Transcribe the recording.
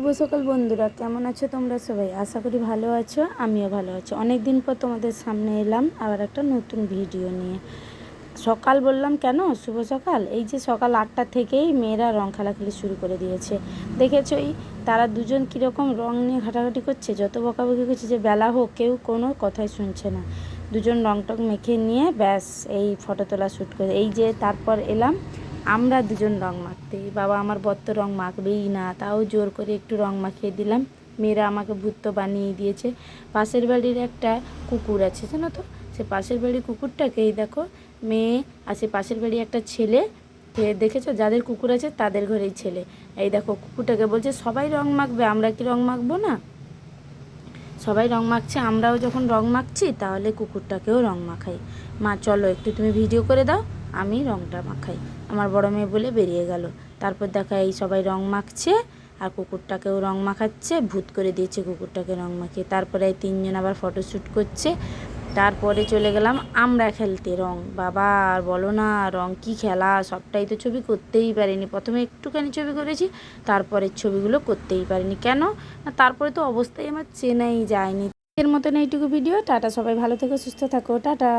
শুভ সকাল বন্ধুরা, কেমন আছো তোমরা সবাই? আশা করি ভালো আছো, আমিও ভালো আছি। অনেক দিন পর তোমাদের সামনে এলাম আবার একটা নতুন ভিডিও নিয়ে। সকাল বললাম কেন? শুভ সকাল? এই যে সকাল আটটা থেকেই মেয়েরা রং খেলাখেলি শুরু করে দিয়েছে। দেখেছই তারা দুজন কীরকম রং নিয়ে ঘাটাঘাটি করছে? যত বকাবকি করছে যে বেলা হোক, কেউ কোনো কথাই শুনছে না। দুজন রং টং মেখে নিয়ে ব্যাস এই ফটো তোলা শ্যুট করে, এই যে তারপর এলাম আমরা দুজন রং মাখতে। বাবা আমার বত্ত রং মাখবেই না, তাও জোর করে একটু রং মাখিয়ে দিলাম। মেয়েরা আমাকে ভূত বানিয়ে দিয়েছে। পাশের বাড়ির একটা কুকুর আছে, জানো তো? সে পাশের বাড়ির কুকুরটাকে, এই দেখো, মেয়ে আর সে পাশের বাড়ি একটা ছেলে দেখেছ? যাদের কুকুর আছে তাদের ঘরেই ছেলে। এই দেখো, কুকুরটাকে বলছে, সবাই রং মাখবে, আমরা কি রং মাখবো না? সবাই রং মাখছে, আমরাও যখন রং মাখছি, তাহলে কুকুরটাকেও রং মাখাই। মা, চলো একটু তুমি ভিডিও করে দাও, আমি রংটা মাখাই। আমার বড় মেয়ে বলে বেরিয়ে গেল। তারপর দেখা এই সবাই রং মাখছে, আর কুকুরটাকেও রং মাখাচ্ছে, ভূত করে দিয়েছে কুকুরটাকে রং মাখিয়ে। তারপরে এই তিনজন আবার ফটোশ্যুট করছে। তারপরে চলে গেলাম আমরা খেলতে। রং, বাবা, আর বলো না, রং কি খেলা? সবটাই তো ছবি করতেই পারিনি। প্রথমে একটুখানি ছবি করেছি, তারপরে ছবিগুলো করতেই পারিনি। কেন? না তারপরে তো অবস্থাই আমার চেনাই যায়নি। এর মতন এইটুকু ভিডিও টাটা, সবাই ভালো থেকো, সুস্থ থাকো। টাটা।